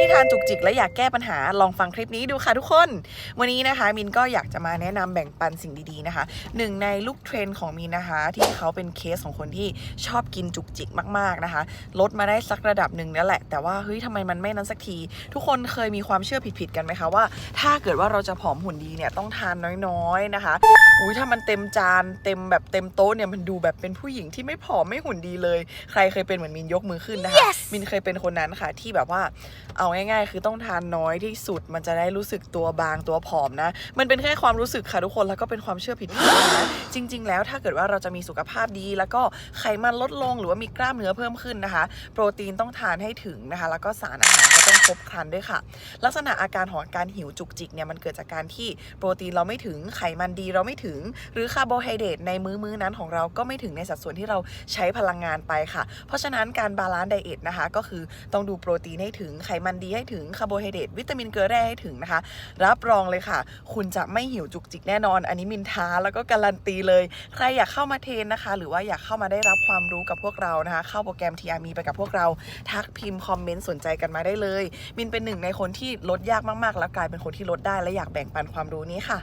ที่ทานจุกจิกและอยากแก้ปัญหาลองฟังคลิปนี้ดูค่ะทุกคน วันนี้นะคะมินก็อยากจะมาแนะนำแบ่งปันสิ่งดีๆนะคะหนึ่งในลูกเทรนด์ของมินนะคะ ที่เขาเป็นเคสของคนที่ชอบกินจุกจิกมากๆนะคะ ลดมาได้สักระดับหนึ่งแล้วแหละ แต่ว่าเฮ้ยทำไมมันไม่นั้นสักที ทุกคนเคยมีความเชื่อผิดๆกันไหมคะว่า ถ้าเกิดว่าเราจะผอมหุ่นดีเนี่ยต้องทานน้อยๆนะคะอุ้ยถ้ามันเต็มจานเต็มแบบเต็มโต๊ะเนี่ยมันดูแบบเป็นผู้หญิงที่ไม่ผอมไม่หุ่นดีเลย ใครเคยเป็นเหมือนมินยกมือขึ้นนะคะมินเคยเป็นคนนั้นค่ะที่แบบว่าเอาง่ายๆ คือต้องทานน้อยที่สุดมันจะได้รู้สึกตัวบางตัวผอมนะ มันเป็นแค่ความรู้สึกค่ะทุกคนแล้วก็เป็นความเชื่อผิดๆนะจริง ๆ แล้วถ้าเกิดว่าเราจะมีสุขภาพดี แล้วก็ไขมันลดลงหรือว่ามีกล้ามเนื้อเพิ่มขึ้นนะคะ โปรตีนต้องทานให้ถึงนะคะ แล้วก็สารอาหารก็ต้องครบครันด้วยค่ะ ลักษณะอาการของการหิวจุกจิกเนี่ยมันเกิดจากการที่โปรตีนเราไม่ถึงไขมันดีเราไม่ถึง หรือคาร์โบไฮเดรตในมื้อมื้อนั้นของเราก็ไม่ถึงในสัดส่วนที่เราใช้พลังงานไปค่ะ เพราะฉะนั้นการบาลานซ์ไดเอทนะคะ ก็คือต้องดูโปรตีนให้ถึงไขมันดีให้ถึงคาร์โบไฮเดรตวิตามินเกลือแร่ให้ถึงนะคะ รับรองเลยค่ะ คุณจะไม่หิวจุกจิกแน่นอน อันนี้มินท้าแล้วก็การันตีเลย ใครอยากเข้ามาเทนนะคะ หรือว่าอยากเข้ามาได้รับความรู้กับพวกเรานะคะ เข้าโปรแกรม TRME ไปกับพวกเราทักพิมพ์คอมเมนต์สนใจกันมาได้เลย มินเป็นหนึ่งในคนที่ลดยากมากๆ แล้วกลายเป็นคนที่ลดได้และอยากแบ่งปันความรู้นี้ค่ะ